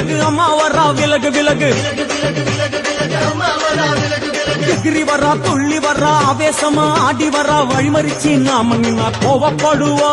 விலகு அம்மா வரா விலகு விலகு. எகிரி வரா துள்ளி வரா ஆவேசமா ஆடி வரா வழிமறிச்சு நாம கோவப்படுவா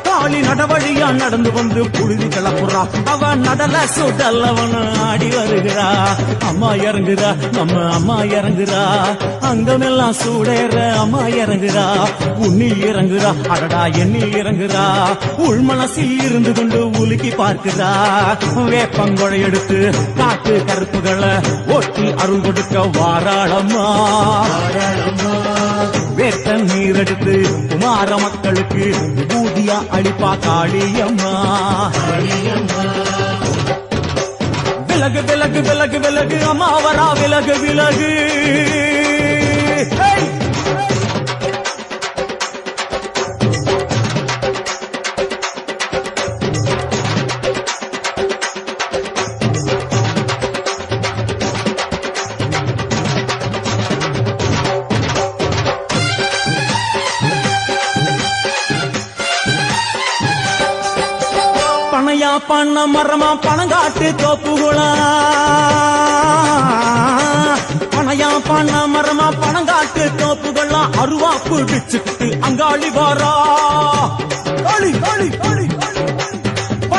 காளி நடவழியா நடந்து வந்து புழுதி கிளப்புறா. அவ நடல சுடல் அவன் ஆடி வருகிறா. அம்மா இறங்குறா நம்ம அம்மா இறங்குறா அங்கமெல்லாம் சூடேற அம்மா இறங்குறா உன்னில் இறங்குறா அடடா எண்ணில் இறங்குறா உள்மனசில் இருந்து கொண்டு உலுக்கி பார்க்கிறா வேப்பங்கொழை எடுத்து காட்டு கருப்புகளை ஒட்டி அருள் கொடுக்க வாராளம்மா. நீர் குமார மக்களுக்கு விபூதியா அளிப்பா காளியம்மா. விலகு விலகு விலகு விலகு அம்மா வரா விலகு விலகு. பணையா பண்ண மரமா பணங்காட்டு தோப்புகுளா? பணையா பண்ண மரமா பணங்காட்டு தோப்புகளா? அருவா பிடிச்சுக்கிட்டு அங்காளி வாரா. அழி அழி அழி.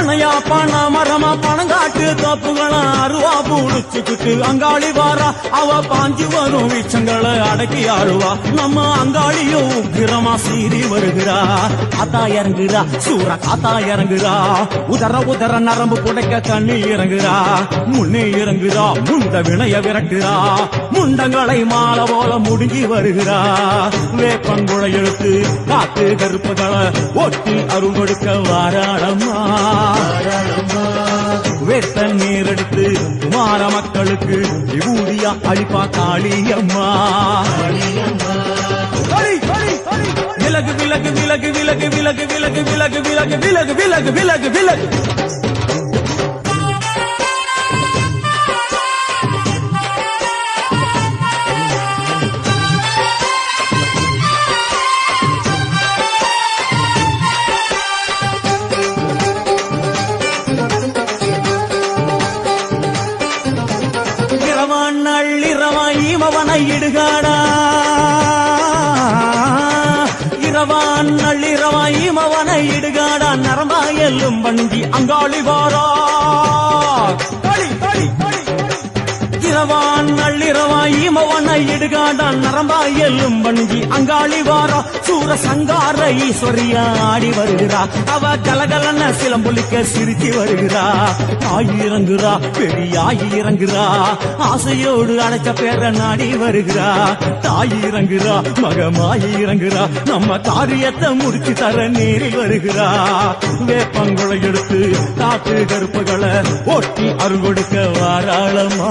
பணையா பண மரமா பணங்காட்டு தோப்புகளா அருவா புடிச்சுக்கிட்டு அங்காளி வாரா. அவ பாஞ்சு வரும் வீச்சங்களை அடக்கி ஆடுவா நம்ம அங்காளியும் உக்கிரமா சீறி வருகிறா. காத்தா இறங்குறா சூற காத்தா இறங்குறா. உதர உதர நரம்பு புடைக்க தண்ணி இறங்குறா. முன்னே இறங்குறா முண்ட வினைய விரட்டுறா. முண்டங்களை மாலை போல முடிஞ்சி வருகிறா. வேப்பங்குழை எழுத்து காத்து கருப்புகளை ஒட்டி அருள் கொடுக்க வாராளம்மா. வேட்ட நீரெடுத்து குமார மக்களுக்கு விபூதியா அழிப்பா காளியம்மா அழி, விலகு விலகு விலகு விலகு விலகு விலகு விலகு விலகு விலகு விலகு விலகு விலகு நள்ளிரவாய் ஈமவனை இடுகாடா. இரவான் நள்ளிரவாய் ஈமவனை இடுகாடா. நரம்பாயலும் வணங்கி அங்காளி வாரா. களி களி இரவான் நள்ளிரவாய் இமவனை இடுகாடான் நரம்பா எல்லும் வண்டி அங்காளி வாரா. சூர சங்கார ஈஸ்வரியா ஆடி வருகிறா. அவ கலகலன சிலம்பொலிக்க சிரித்து வருகிறா. தாய் இறங்குறா பெரியாய் இறங்குறா. ஆசையோடு அழைச்ச பேர நாடி வருகிறா. தாய் இறங்குறா மகமாய் இறங்குறா. நம்ம காரியத்தை முடிச்சு தர நேரில் வருகிறா. வேப்பங்குளை எடுத்து காட்டு கருப்புகளை ஒட்டி அருள் கொடுக்க வாராளமா